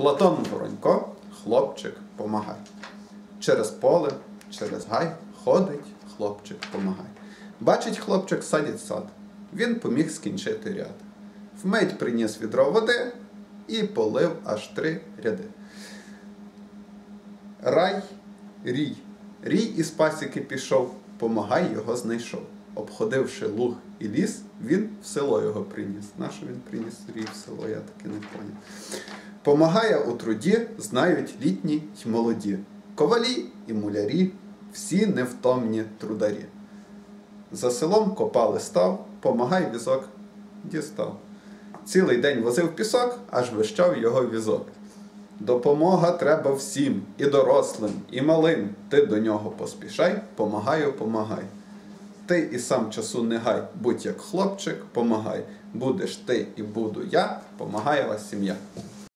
Платон Воронько, хлопчик, помагай. Через поле, через гай ходить хлопчик, помагай. Бачить хлопчик, садить сад. Він поміг скінчити ряд. Вмить приніс відро води і полив аж три ряди. Рай, рій. Рій із пасіки пішов, помагай його знайшов. Обходивши луг і ліс, він в село його приніс. Нащо він приніс рій в село, я таки не поняв. Помагає у труді, знають літні й молоді. Ковалі і мулярі, всі невтомні трударі. За селом копали став, помагай візок дістав. Цілий день возив пісок, аж вищав його візок. Допомога треба всім, і дорослим, і малим. Ти до нього поспішай, помагаю, помагай. Ти і сам часу не гай, будь як хлопчик, помагай. Будеш ти і буду я, помагає вас сім'я.